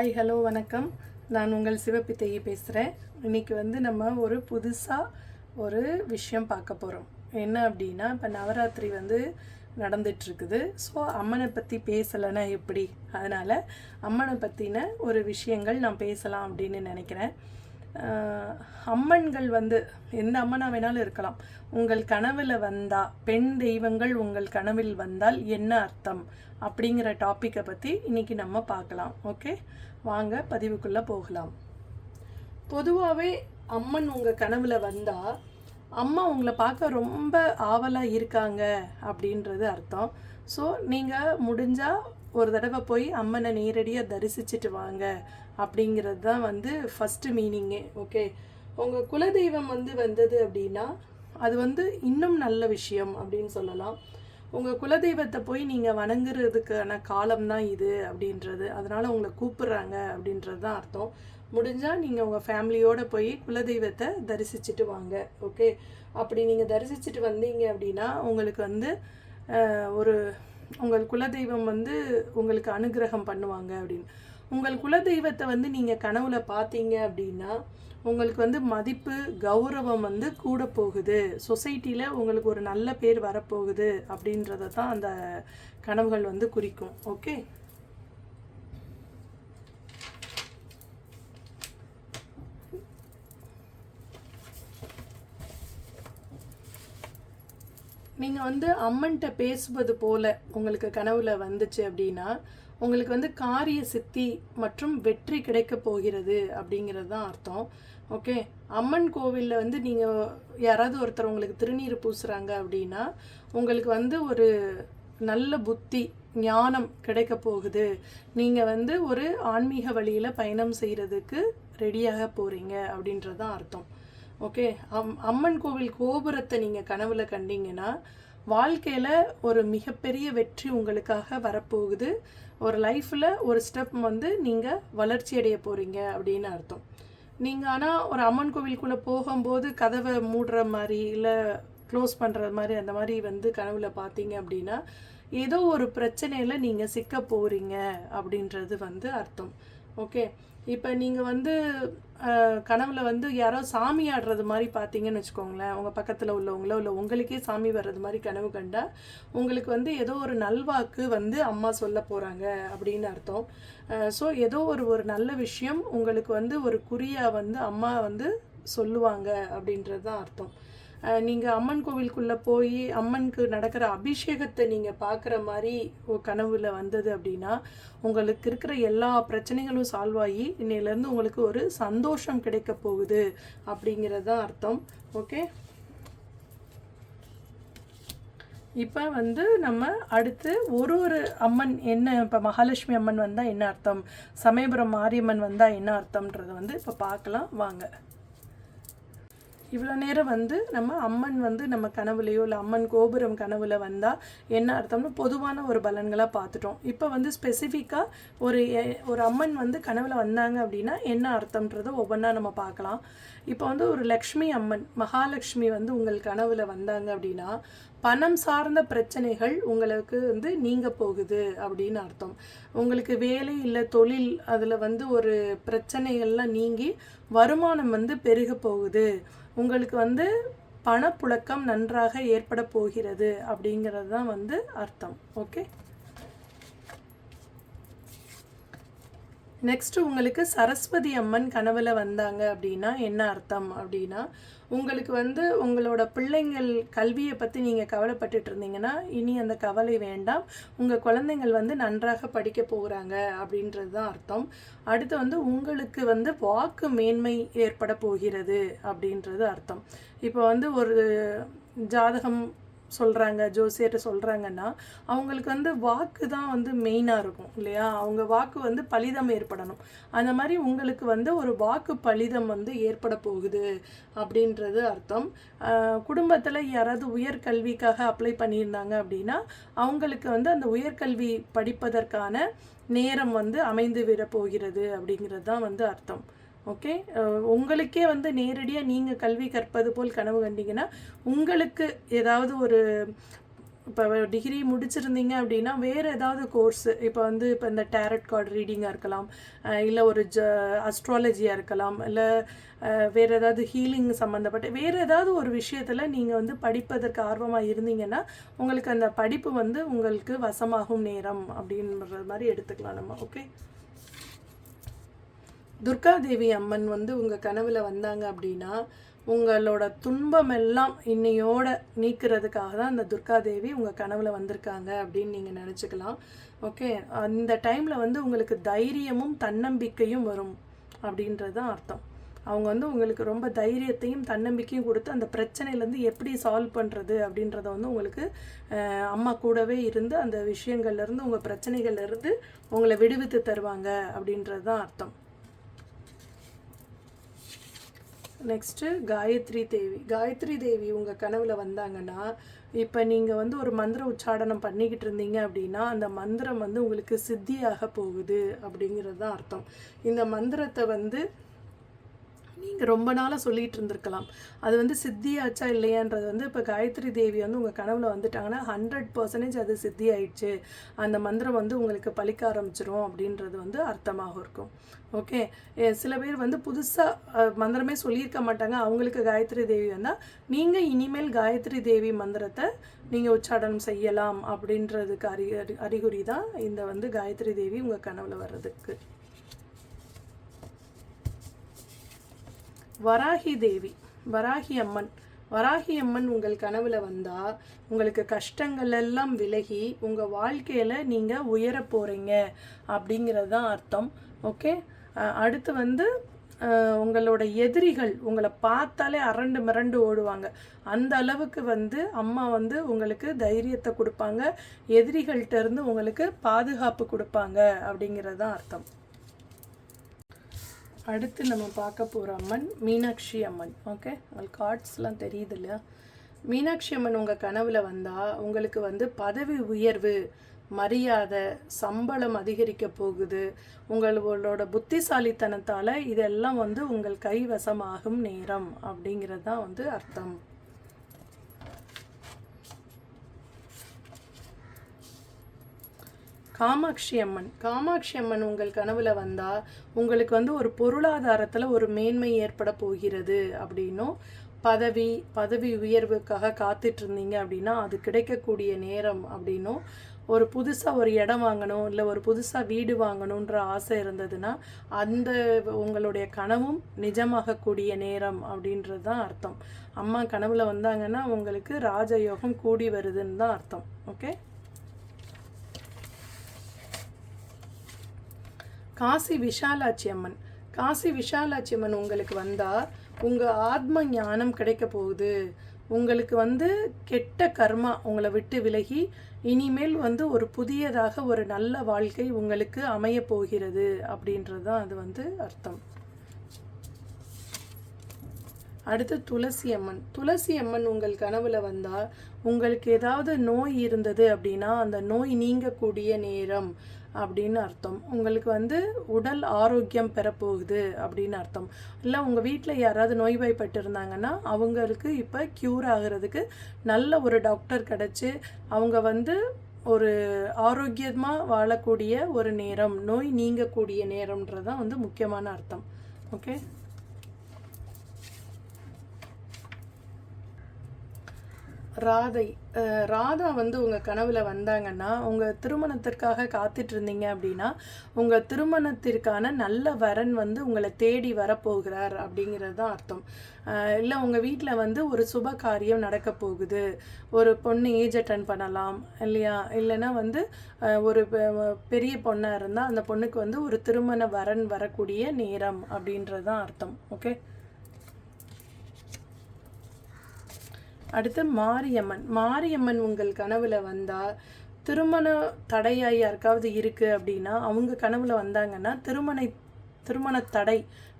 Hi hello வணக்கம். நான் உங்கள் சிவப்பித்தையை பேசுகிறேன் இன்னைக்கு வந்து நம்ம ஒரு புதுசாக ஒரு விஷயம் பார்க்க போகிறோம் என்ன அப்படின்னா இப்போ நவராத்திரி வந்து நடந்துட்டுருக்குது. ஸோ அம்மனை பற்றி பேசலைன்னா எப்படி? அதனால் அம்மனை பற்றின ஒரு விஷயங்கள் நான் பேசலாம் அப்படின்னு நினைக்கிறேன். அம்மன்கள் வந்து எந்த அம்மனாக வேணாலும் இருக்கலாம். உங்கள் கனவில் வந்தால் பெண் தெய்வங்கள் உங்கள் கனவில் வந்தால் என்ன அர்த்தம்? அப்படிங்கிற டாப்பிக்கை பற்றி இன்னைக்கு நம்ம பார்க்கலாம். ஓகே வாங்க பதிவுக்குள்ளே போகலாம். பொதுவாகவே அம்மன் உங்கள் கனவில் வந்தால் அம்மா உங்களை பார்க்க ரொம்ப ஆவலாக இருக்காங்க அப்படின்றது அர்த்தம். ஸோ நீங்கள் முடிஞ்சால் ஒரு தடவை போய் அம்மனை நேரடியாக தரிசிச்சுட்டு வாங்க. அப்படிங்கிறது தான் வந்து ஃபஸ்ட்டு மீனிங்கே ஓகே உங்கள் குலதெய்வம் வந்து வந்தது அப்படின்னா அது வந்து இன்னும் நல்ல விஷயம் அப்படின்னு சொல்லலாம். உங்கள் குலதெய்வத்தை போய் நீங்கள் வணங்குறதுக்கான காலம் தான் இது அப்படின்றது. அதனால் உங்களை கூப்பிடுறாங்க அப்படின்றது தான் அர்த்தம். முடிஞ்சால் நீங்கள் உங்கள் ஃபேமிலியோடு போய் குலதெய்வத்தை தரிசிச்சுட்டு வாங்க ஓகே அப்படி நீங்கள் தரிசிச்சுட்டு வந்தீங்க அப்படின்னா உங்களுக்கு வந்து ஒரு உங்கள் குலதெய்வம் வந்து உங்களுக்கு அனுகிரகம் பண்ணுவாங்க அப்படின்னு. உங்கள் குலதெய்வத்தை வந்து நீங்கள் கனவுல பார்த்தீங்க அப்படின்னா உங்களுக்கு வந்து மதிப்பு கௌரவம் வந்து கூட போகுது. சொசைட்டியில் உங்களுக்கு ஒரு நல்ல பேர் வரப்போகுது அப்படின்றத தான் அந்த கனவுகள் வந்து குறிக்கும். ஓகே? நீங்கள் வந்து அம்மன்கிட்ட பேசுவது போல உங்களுக்கு கனவுல வந்துச்சு அப்படின்னா உங்களுக்கு வந்து காரிய சித்தி மற்றும் வெற்றி கிடைக்க போகிறது அப்படிங்கிறது தான் அர்த்தம். ஓகே அம்மன் கோவிலில் வந்து நீங்கள் யாராவது ஒருத்தர் உங்களுக்கு திருநீர் பூசுகிறாங்க அப்படின்னா உங்களுக்கு வந்து ஒரு நல்ல புத்தி ஞானம் கிடைக்க போகுது. நீங்கள் வந்து ஒரு ஆன்மீக வழியில் பயணம் செய்கிறதுக்கு ரெடியாக போகிறீங்க அப்படின்றது தான் அர்த்தம். ஓகே அம் அம்மன் கோவில் கோபுரத்தை நீங்கள் கனவில் கண்டிங்கன்னா வாழ்க்கையில் ஒரு மிகப்பெரிய வெற்றி உங்களுக்காக வரப்போகுது. ஒரு லைஃப்பில் ஒரு ஸ்டெப் வந்து நீங்கள் வளர்ச்சி அடைய போகிறீங்க அப்படின்னு அர்த்தம். நீங்கள் ஆனால் ஒரு அம்மன் கோவிலுக்குள்ளே போகும்போது கதவை மூடுற மாதிரி இல்லை க்ளோஸ் பண்ணுற மாதிரி அந்த மாதிரி வந்து கனவுல பார்த்தீங்க அப்படின்னா ஏதோ ஒரு பிரச்சனையில் நீங்கள் சிக்க போகிறீங்க அப்படின்றது வந்து அர்த்தம். ஓகே. இப்போ நீங்கள் வந்து கனவுல வந்து யாரோ சாமி ஆடுறது மாதிரி பார்த்தீங்கன்னு வச்சுக்கோங்களேன். உங்கள் பக்கத்தில் உள்ளவங்களோ இல்லை உங்களுக்கே சாமி வர்றது மாதிரி கனவு கண்டா உங்களுக்கு வந்து ஏதோ ஒரு நல்வாக்கு வந்து அம்மா சொல்ல போகிறாங்க அப்படின்னு அர்த்தம். ஸோ ஏதோ ஒரு ஒரு நல்ல விஷயம் உங்களுக்கு வந்து ஒரு குறியாக வந்து அம்மா வந்து சொல்லுவாங்க அப்படின்றது தான் அர்த்தம். நீங்கள் அம்மன் கோவிலுக்குள்ளே போய் அம்மனுக்கு நடக்கிற அபிஷேகத்தை நீங்கள் பார்க்குற மாதிரி ஒரு கனவுல வந்தது அப்படின்னா உங்களுக்கு இருக்கிற எல்லா பிரச்சனைகளும் சால்வ் ஆகி இன்னையிலேருந்து உங்களுக்கு ஒரு சந்தோஷம் கிடைக்க போகுது அப்படிங்கிறது தான் அர்த்தம். ஓகே இப்போ வந்து நம்ம அடுத்து ஒரு ஒரு அம்மன் என்ன இப்போ மகாலட்சுமி அம்மன் வந்தால் என்ன அர்த்தம்? சமயபுரம் மாரியம்மன் வந்தால் என்ன அர்த்தம்ன்றதை வந்து இப்போ பார்க்கலாம். வாங்க. இவ்வளோ நேரம் வந்து நம்ம அம்மன் வந்து நம்ம கனவுலையோ இல்லை அம்மன் கோபுரம் கனவுல வந்தால் என்ன அர்த்தம்னு பொதுவான ஒரு பலன்களாக பார்த்துட்டோம். இப்போ வந்து ஸ்பெசிஃபிக்காக ஒரு எ- ஒரு அம்மன் வந்து கனவுல வந்தாங்க அப்படின்னா என்ன அர்த்தம்ன்றதை ஒவ்வொன்றா நம்ம பார்க்கலாம். இப்போ வந்து ஒரு லக்ஷ்மி அம்மன் மகாலட்சுமி வந்து உங்கள் கனவுல வந்தாங்க அப்படின்னா பணம் சார்ந்த பிரச்சனைகள் உங்களுக்கு வந்து நீங்க போகுது அப்படின்னு அர்த்தம். உங்களுக்கு வேலை இல்லை தொழில் அதில் வந்து ஒரு பிரச்சனைகள்லாம் நீங்கி வருமானம் வந்து பெருக போகுது. உங்களுக்கு வந்து பணப்புழக்கம் நன்றாக ஏற்பட போகிறது அப்படிங்கிறது தான் வந்து அர்த்தம். ஓகே நெக்ஸ்ட் உங்களுக்கு சரஸ்வதி அம்மன் கனவுல வந்தாங்க அப்படின்னா என்ன அர்த்தம் அப்படின்னா உங்களுக்கு வந்து உங்களோட பிள்ளைங்கள் கல்வியை பற்றி நீங்கள் கவலைப்பட்டுட்டு இருந்தீங்கன்னா இனி அந்த கவலை வேண்டாம். உங்கள் குழந்தைங்கள் வந்து நன்றாக படிக்க போகிறாங்க அப்படின்றது தான் அர்த்தம். அடுத்து வந்து உங்களுக்கு வந்து வாக்கு மேன்மை ஏற்பட போகிறது அப்படின்றது அர்த்தம். இப்போ வந்து ஒரு ஜாதகம் சொல்கிறாங்க ஜோசியர்கிட்ட சொல்கிறாங்கன்னா அவங்களுக்கு வந்து வாக்கு தான் வந்து மெயினாக இருக்கும் இல்லையா? அவங்க வாக்கு வந்து பலிதம் ஏற்படணும். அந்த மாதிரி உங்களுக்கு வந்து ஒரு வாக்கு பலிதம் வந்து ஏற்பட போகுது அப்படின்றது அர்த்தம். குடும்பத்தில் யாராவது உயர்கல்விக்காக அப்ளை பண்ணியிருந்தாங்க அப்படின்னா அவங்களுக்கு வந்து அந்த உயர்கல்வி படிப்பதற்கான நேரம் வந்து அமைந்து விட போகிறது அப்படிங்கிறது தான் வந்து அர்த்தம். ஓகே உங்களுக்கே வந்து நேரடியாக நீங்கள் கல்வி கற்பது போல் கனவு கண்டிங்கன்னா உங்களுக்கு ஏதாவது ஒரு இப்போ டிகிரி முடிச்சிருந்தீங்க அப்படின்னா வேறு ஏதாவது கோர்ஸ் இப்போ வந்து இப்போ இந்த டேரட் கார்டு ரீடிங்காக இருக்கலாம் இல்லை ஒரு ஜ அஸ்ட்ராலஜியாக இருக்கலாம் இல்லை வேறு ஏதாவது ஹீலிங் சம்மந்தப்பட்ட வேறு ஏதாவது ஒரு விஷயத்தில் நீங்கள் வந்து படிப்பதற்கு ஆர்வமாக இருந்தீங்கன்னா உங்களுக்கு அந்த படிப்பு வந்து உங்களுக்கு வசமாகும் நேரம் அப்படின்ற மாதிரி எடுத்துக்கலாம் நம்ம ஓகே துர்காதேவி அம்மன் வந்து உங்கள் கனவில் வந்தாங்க அப்படின்னா உங்களோட துன்பம் எல்லாம் இன்னையோட நீக்கிறதுக்காக தான் அந்த துர்காதேவி உங்கள் கனவில் வந்திருக்காங்க அப்படின்னு நீங்கள் நினச்சிக்கலாம். ஓகே அந்த டைமில் வந்து உங்களுக்கு தைரியமும் தன்னம்பிக்கையும் வரும் அப்படின்றது தான் அர்த்தம். அவங்க வந்து உங்களுக்கு ரொம்ப தைரியத்தையும் தன்னம்பிக்கையும் கொடுத்து அந்த பிரச்சனையிலேருந்து எப்படி சால்வ் பண்ணுறது அப்படின்றத வந்து உங்களுக்கு அம்மா கூடவே இருந்து அந்த விஷயங்கள்லேருந்து உங்கள் பிரச்சனைகள்லேருந்து உங்களை விடுவித்து தருவாங்க அப்படின்றது தான் அர்த்தம். நெக்ஸ்ட்டு காயத்ரி தேவி காயத்ரி தேவி உங்கள் கனவில் வந்தாங்கன்னா இப்போ நீங்கள் வந்து ஒரு மந்திர உச்சாடனம் பண்ணிக்கிட்டு இருந்தீங்க அப்படின்னா அந்த மந்திரம் வந்து உங்களுக்கு சித்தியாக போகுது அப்படிங்கிறது தான் அர்த்தம். இந்த மந்திரத்தை வந்து நீங்கள் ரொம்ப நாளாக சொல்லிகிட்டு இருந்திருக்கலாம். அது வந்து சித்தியாச்சா இல்லையான்றது வந்து இப்போ காயத்ரி தேவி வந்து உங்கள் கனவுல வந்துட்டாங்கன்னா ஹண்ட்ரட் பர்சன்டேஜ் அது சித்தி ஆயிடுச்சு. அந்த மந்திரம் வந்து உங்களுக்கு பழிக்க ஆரம்பிச்சிரும் அப்படின்றது வந்து அர்த்தமாக இருக்கும். ஓகே சில பேர் வந்து புதுசாக மந்திரமே சொல்லியிருக்க மாட்டாங்க. அவங்களுக்கு காயத்ரி தேவி வந்தால் நீங்கள் இனிமேல் காயத்ரி தேவி மந்திரத்தை நீங்கள் உச்சாடனம் செய்யலாம் அப்படின்றதுக்கு அறி அறி- அறிகுறி தான் இந்த வந்து காயத்ரி தேவி உங்கள் கனவுல வர்றதுக்கு. வராகி தேவி வராகி அம்மன். வராகி அம்மன் உங்கள் கனவுல வந்தா உங்களுக்கு கஷ்டங்கள் எல்லாம் விலகி உங்க வாழ்க்கையில நீங்க உயர போறீங்க அப்படிங்கிறது தான் அர்த்தம். ஓகே? அடுத்து வந்து உங்களோட எதிரிகள் உங்களை பார்த்தாலே அரண்டு மிரண்டு ஓடுவாங்க. அந்த அளவுக்கு வந்து அம்மா வந்து உங்களுக்கு தைரியத்தை கொடுப்பாங்க. எதிரிகள்கிட்ட இருந்து உங்களுக்கு பாதுகாப்பு கொடுப்பாங்க அப்படிங்கிறது தான் அர்த்தம். அடுத்து நம்ம பார்க்க போகிற அம்மன் மீனாட்சி அம்மன். ஓகே உங்களுக்கு கார்ட்ஸ்லாம் தெரியுது இல்லையா? மீனாட்சி அம்மன் உங்கள் கனவில் வந்தால் உங்களுக்கு வந்து பதவி உயர்வு மரியாதை சம்பளம் அதிகரிக்க போகுது. உங்களோட புத்திசாலித்தனத்தால் இதெல்லாம் வந்து உங்கள் கைவசமாகும் நேரம் அப்படிங்கிறது தான் வந்து அர்த்தம். காமாட்சி அம்மன். காமாட்சி அம்மன் உங்கள் கனவுல வந்தா உங்களுக்கு வந்து ஒரு பொருளாதாரத்துல ஒரு மேன்மை ஏற்பட போகிறது அப்படின்னும் பதவி பதவி உயர்வுக்காக காத்துட்டு இருந்தீங்க அப்படின்னா அது கிடைக்கக்கூடிய நேரம் அப்படின்னும் ஒரு புதுசாக ஒரு இடம் வாங்கணும் இல்லை ஒரு புதுசாக வீடு வாங்கணுன்ற ஆசை இருந்ததுன்னா அந்த உங்களுடைய கனவும் நிஜமாகக்கூடிய நேரம் அப்படின்றது தான் அர்த்தம். அம்மா கனவுல வந்தாங்கன்னா உங்களுக்கு ராஜயோகம் கூடி வருதுன்னு தான் அர்த்தம். ஓகே? காசி விஷாலாட்சி அம்மன். காசி விஷாலாட்சி அம்மன் உங்களுக்கு வந்தால் உங்கள் ஆத்ம ஞானம் கிடைக்க போகுது. உங்களுக்கு வந்து கெட்ட கர்மா உங்களை விட்டு விலகி இனிமேல் வந்து ஒரு புதியதாக ஒரு நல்ல வாழ்க்கை உங்களுக்கு அமைய போகிறது அப்படின்றது தான் அது வந்து அர்த்தம். அடுத்து துளசி அம்மன். துளசி அம்மன் உங்கள் கனவுல வந்தால் உங்களுக்கு ஏதாவது நோய் இருந்தது அப்படின்னா அந்த நோய் நீங்கக்கூடிய நேரம். அப்படின்னு அர்த்தம். உங்களுக்கு வந்து உடல் ஆரோக்கியம் பெறப்போகுது அப்படின்னு அர்த்தம். இல்லை உங்கள் வீட்டில் யாராவது நோய்வாய்ப்பட்டு இருந்தாங்கன்னா அவங்களுக்கு இப்போ க்யூர் ஆகிறதுக்கு நல்ல ஒரு டாக்டர் கிடச்சி அவங்க வந்து ஒரு ஆரோக்கியமாக வாழக்கூடிய ஒரு நேரம் நோய் நீங்கக்கூடிய நேரம்ன்றது தான் வந்து முக்கியமான அர்த்தம். ஓகே ராதை ராதா வந்து உங்கள் கனவில் வந்தாங்கன்னா உங்கள் திருமணத்திற்காக காத்துட்டு இருந்தீங்க அப்படின்னா உங்கள் திருமணத்திற்கான நல்ல வரன் வந்து உங்களை தேடி வரப்போகிறார் அப்படிங்கிறது தான் அர்த்தம் இல்லை உங்கள் வீட்டில் வந்து ஒரு சுப காரியம் நடக்க போகுது. ஒரு பொண்ணு ஏஜ் அட்டன் பண்ணலாம் இல்லையா? இல்லைன்னா வந்து ஒரு பெரிய பொண்ணாக இருந்தால் அந்த பொண்ணுக்கு வந்து ஒரு திருமண வரன் வரக்கூடிய நேரம் அப்படின்றது தான் அர்த்தம். ஓகே அடுத்து மாரியம்மன். மாரியம்மன் உங்கள் கனவுல வந்தா திருமண தடையாக யாருக்காவது இருக்குது அப்படின்னா அவங்க கனவுல வந்தாங்கன்னா திருமண திருமண தடை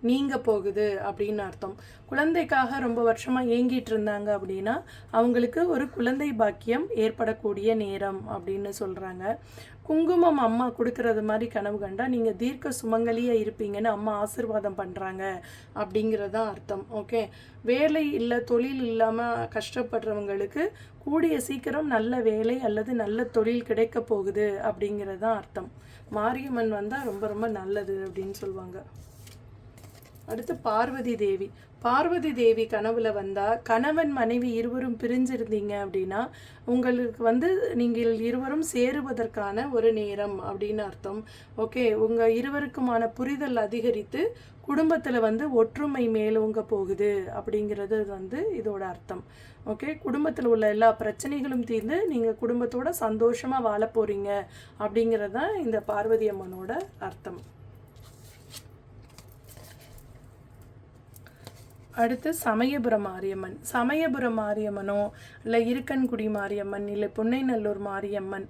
நீங்க போகுது அப்படின்னு அர்த்தம். குழந்தைக்காக ரொம்ப வருஷமா ஏங்கிட்டு இருந்தாங்க அப்படின்னா அவங்களுக்கு ஒரு குழந்தை பாக்கியம் ஏற்படக்கூடிய நேரம் அப்படின்னு சொல்றாங்க. குங்குமம் அம்மா கொடுக்கறது மாதிரி கனவு கண்டா நீங்கள் தீர்க்க சுமங்கலியாக இருப்பீங்கன்னு அம்மா ஆசிர்வாதம் பண்ணுறாங்க அப்படிங்கிறதான் அர்த்தம். ஓகே? வேலை இல்லை தொழில் இல்லாமல் கஷ்டப்படுறவங்களுக்கு கூடிய சீக்கிரம் நல்ல வேலை அல்லது நல்ல தொழில் கிடைக்க போகுது அப்படிங்கிறது தான் அர்த்தம். மாரியம்மன் வந்தால் ரொம்ப ரொம்ப நல்லது அப்படின்னு சொல்லுவாங்க. அடுத்து பார்வதி தேவி. பார்வதி தேவி கனவுல வந்தா கணவன் மனைவி இருவரும் பிரிஞ்சிருந்தீங்க அப்படின்னா உங்களுக்கு வந்து நீங்கள் இருவரும் சேருவதற்கான ஒரு நேரம் அப்படின்னு அர்த்தம். ஓகே உங்க இருவருக்குமான புரிதல் அதிகரித்து குடும்பத்தில் வந்து ஒற்றுமை மேலோங்க போகுது அப்படிங்கிறது வந்து இதோட அர்த்தம். ஓகே குடும்பத்தில் உள்ள எல்லா பிரச்சனைகளும் தீர்ந்து நீங்கள் குடும்பத்தோட சந்தோஷமாக வாழ போகிறீங்க அப்படிங்கிறது தான் இந்த பார்வதி அம்மனோட அர்த்தம். அடுத்து சமயபுரம் மாரியம்மன். சமயபுரம் மாரியம்மனோ இல்லை இருக்கன்குடி மாரியம்மன் இல்லை புன்னைநல்லூர் மாரியம்மன்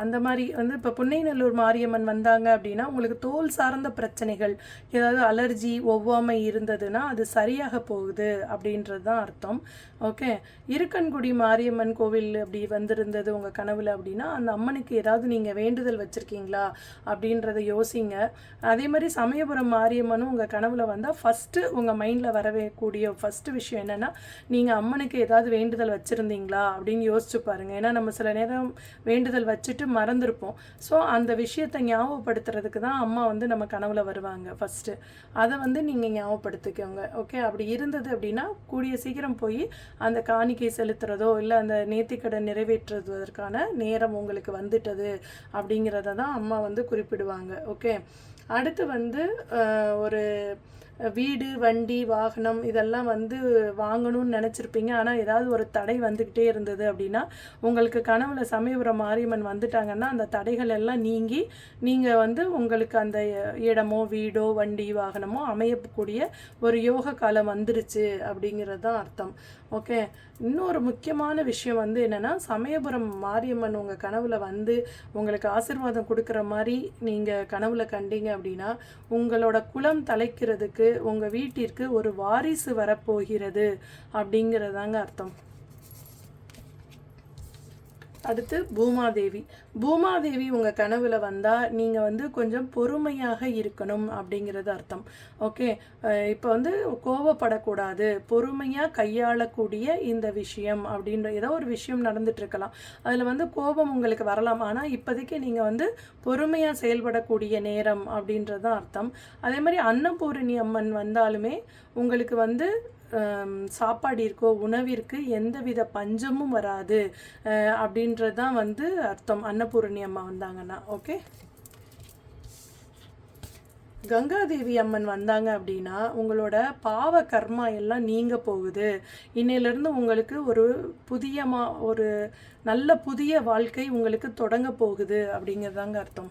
அந்த மாதிரி வந்து இப்போ புன்னைநல்லூர் மாரியம்மன் வந்தாங்க அப்படின்னா உங்களுக்கு தோல் சார்ந்த பிரச்சனைகள் ஏதாவது அலர்ஜி ஒவ்வாமை இருந்ததுன்னா அது சரியாக போகுது அப்படின்றது தான் அர்த்தம். ஓகே? இருக்கன்குடி மாரியம்மன் கோவில் அப்படி வந்திருந்தது உங்கள் கனவில் அப்படின்னா அந்த அம்மனுக்கு ஏதாவது நீங்கள் வேண்டுதல் வச்சுருக்கீங்களா அப்படின்றத யோசிங்க. அதே மாதிரி சமயபுரம் மாரியம்மனும் உங்கள் கனவில் வந்தால் ஃபஸ்ட்டு உங்கள் மைண்டில் வரவேக்கூடிய ஃபஸ்ட்டு விஷயம் என்னென்னா நீங்கள் அம்மனுக்கு ஏதாவது வேண்டுதல் வச்சுருந்தீங்களா அப்படின்னு யோசிச்சு பாருங்கள் ஏன்னா நம்ம சில நேரம் வேண்டுதல் வச்சுட்டு மறந்துருப்போம். ஸோ அந்த விஷயத்தை ஞாபகப்படுத்துறதுக்கு தான் அம்மா வந்து நம்ம கனவுல வருவாங்க ஃபஸ்ட்டு அதை வந்து நீங்கள் ஞாபகப்படுத்திக்கோங்க. ஓகே அப்படி இருந்தது அப்படின்னா கூடிய சீக்கிரம் போய் அந்த காணிக்கை செலுத்துறதோ இல்லை அந்த நேர்த்திக்கடன் நிறைவேற்றுவதற்கான நேரம் உங்களுக்கு வந்துட்டது அப்படிங்கிறத தான் அம்மா வந்து குறிப்பிடுவாங்க. ஓகே அடுத்து வந்து ஒரு வீடு வண்டி வாகனம் இதெல்லாம் வந்து வாங்கணும்னு நினச்சிருப்பீங்க. ஆனால் ஏதாவது ஒரு தடை வந்துக்கிட்டே இருந்தது அப்படின்னா உங்களுக்கு கனவுல சமயபுரம் மாரியம்மன் வந்துட்டாங்கன்னா அந்த தடைகள் எல்லாம் நீங்கி நீங்கள் வந்து உங்களுக்கு அந்த இடமோ வீடோ வண்டி வாகனமோ அமையக்கூடிய ஒரு யோக காலம் வந்துருச்சு அப்படிங்கிறது தான் அர்த்தம். ஓகே. இன்னொரு முக்கியமான விஷயம் வந்து என்னென்னா சமயபுரம் மாரியம்மன் உங்கள் கனவுல வந்து உங்களுக்கு ஆசீர்வாதம் கொடுக்குற மாதிரி நீங்கள் கனவுல கண்டீங்க அப்படின்னா உங்களோட குலம் தலைக்கிறதுக்கு உங்கள் வீட்டிற்கு ஒரு வாரிசு வரப்போகிறது அப்படிங்கிறதாங்க அர்த்தம். அடுத்து பூமாதேவி. பூமாதேவி உங்கள் கனவில் வந்தால் நீங்கள் வந்து கொஞ்சம் பொறுமையாக இருக்கணும் அப்படிங்கிறது அர்த்தம். ஓகே? இப்போ வந்து கோவப்படக்கூடாது பொறுமையாக கையாளக்கூடிய இந்த விஷயம் அப்படின்ற ஏதோ ஒரு விஷயம் நடந்துட்டுருக்கலாம். அதில் வந்து கோபம் உங்களுக்கு வரலாம். ஆனால் இப்போதைக்கு நீங்கள் வந்து பொறுமையாக செயல்படக்கூடிய நேரம் அப்படின்றது தான் அர்த்தம். அதே மாதிரி அன்னபூரணி அம்மன் வந்தாலுமே உங்களுக்கு வந்து சாப்பாடு இருக்கோ உணவிற்கு எந்தவித பஞ்சமும் வராது. அப்படின்றது தான் வந்து அர்த்தம். அன்னபூரணி அம்மா வந்தாங்கன்னா ஓகே கங்காதேவி அம்மன் வந்தாங்க அப்படின்னா உங்களோட பாவ கர்மா எல்லாம் நீங்க போகுது. இன்னையிலேருந்து உங்களுக்கு ஒரு புதிய மா ஒரு நல்ல புதிய வாழ்க்கை உங்களுக்கு தொடங்க போகுது அப்படிங்கிறதாங்க அர்த்தம்.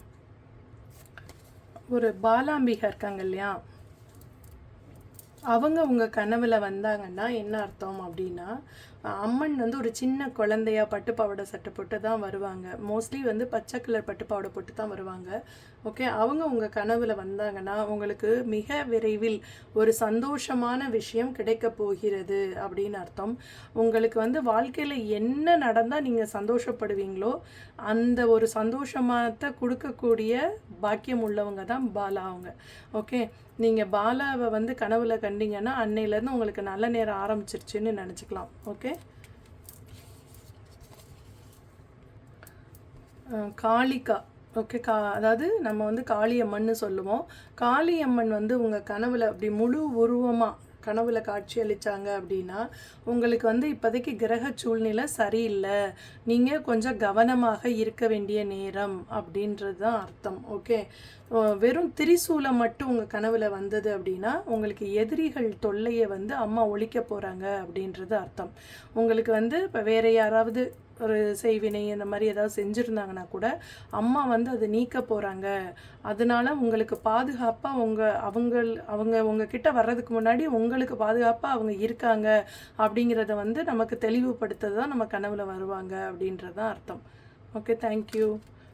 ஒரு பாலாம்பிகா இருக்காங்க இல்லையா? அவங்க உங்கள் கனவுல வந்தாங்கன்னா என்ன அர்த்தம் அப்படின்னா அம்மன் வந்து ஒரு சின்ன குழந்தையா பட்டு பாவாடை சட்டை போட்டு தான் வருவாங்க. மோஸ்ட்லி வந்து பச்சை கலர் பட்டு பாவாடை போட்டு தான் வருவாங்க. ஓகே அவங்க உங்கள் கனவில் வந்தாங்கன்னா உங்களுக்கு மிக விரைவில் ஒரு சந்தோஷமான விஷயம் கிடைக்க போகிறது அப்படின்னு அர்த்தம். உங்களுக்கு வந்து வாழ்க்கையில் என்ன நடந்தால் நீங்கள் சந்தோஷப்படுவீங்களோ அந்த ஒரு சந்தோஷமானத்தை கொடுக்கக்கூடிய பாக்கியம் உள்ளவங்க தான் பாலா அவங்க. ஓகே நீங்கள் பாலாவை வந்து கனவில் கண்டிங்கன்னா அன்னையிலேருந்து உங்களுக்கு நல்ல நேரம் ஆரம்பிச்சிருச்சுன்னு நினச்சிக்கலாம். ஓகே காளிகா ஓகே கா அதாவது நம்ம வந்து காளியம்மன்னு சொல்லுவோம். காளியம்மன் வந்து உங்கள் கனவில் அப்படி முழு உருவமாக கனவுல காட்சி அளித்தாங்க அப்படின்னா உங்களுக்கு வந்து இப்போதைக்கு கிரக சூழ்நிலை சரியில்லை. நீங்கள் கொஞ்சம் கவனமாக இருக்க வேண்டிய நேரம் அப்படின்றது தான் அர்த்தம். ஓகே. வெறும் திரிசூலம் மட்டும் உங்கள் கனவில் வந்தது அப்படின்னா உங்களுக்கு எதிரிகள் தொல்லையை வந்து அம்மா ஒழிக்க போகிறாங்க அப்படின்றது அர்த்தம். உங்களுக்கு வந்து இப்போ வேறு யாராவது ஒரு செய்வினை இந்த மாதிரி ஏதாவது செஞ்சுருந்தாங்கன்னா கூட அம்மா வந்து அதை நீக்க போகிறாங்க அதனால உங்களுக்கு பாதுகாப்பாக உங்கள் அவங்க அவங்க உங்ககிட்ட வர்றதுக்கு முன்னாடி உங்களுக்கு பாதுகாப்பாக அவங்க இருக்காங்க அப்படிங்கிறத வந்து நமக்கு தெளிவுபடுத்த தான் நம்ம கனவில் வருவாங்க அப்படின்றது தான் அர்த்தம் ஓகே தேங்க்யூ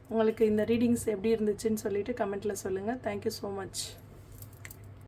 உங்களுக்கு இந்த ரீடிங்ஸ் எப்படி இருந்துச்சுன்னு சொல்லிட்டு கமெண்ட்டில் சொல்லுங்கள் தேங்க்யூ ஸோ மச்